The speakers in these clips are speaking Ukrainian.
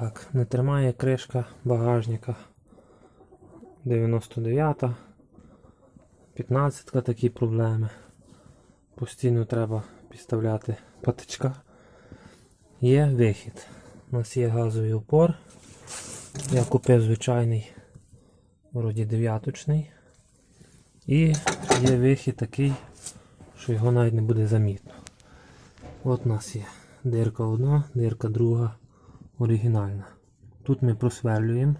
Так, не тримає кришка багажника. 99-та, 15-ка такі проблеми. Постійно треба підставляти патичка. Є вихід. У нас є газовий упор. Я купив звичайний, вроді дев'яточний. І є вихід такий, що його навіть не буде замітно. От у нас є дирка одна, дирка друга оригінальна. Тут ми просверлюємо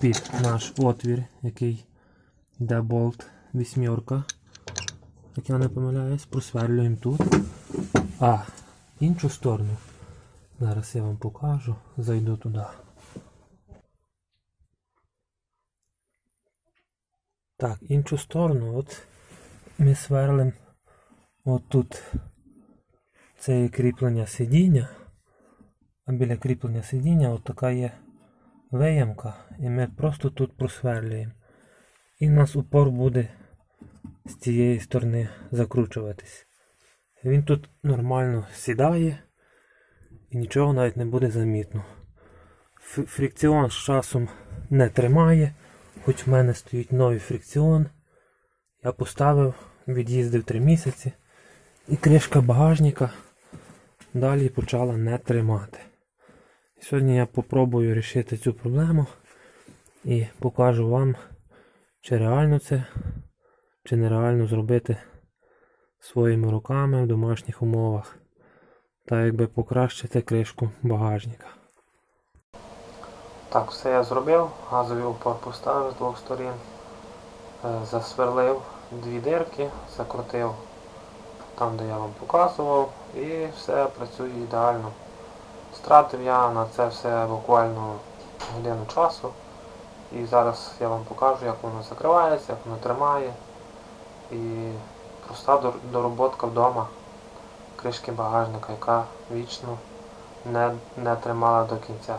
під наш отвір, який йде болт вісьмерка. Як я не помиляюсь, просверлюємо тут. А іншу сторону. Зараз я вам покажу, зайду туди. Так, іншу сторону, от ми сверлимо отут. Це кріплення сидіння. Біля кріплення сидіння от така є виямка. І ми просто тут просверлюємо. І у нас упор буде з цієї сторони закручуватись. Він тут нормально сідає і нічого навіть не буде замітно. Фрикціон з часом не тримає, хоч в мене стоїть новий фрикціон. Я поставив, від'їздив 3 місяці. І кришка багажника далі почала не тримати. Сьогодні я попробую рішити цю проблему і покажу вам, чи реально це, чи нереально зробити своїми руками в домашніх умовах. Та якби покращити кришку багажника. Так, все я зробив, газовий упор поставив з двох сторін, Е, засверлив дві дирки, закрутив там, де я вам показував, і все працює ідеально. Стратив я на це все буквально годину часу. І зараз я вам покажу, як воно закривається, як воно тримає. І проста дор- дороботка вдома кришки багажника, яка вічно не, не тримала до кінця.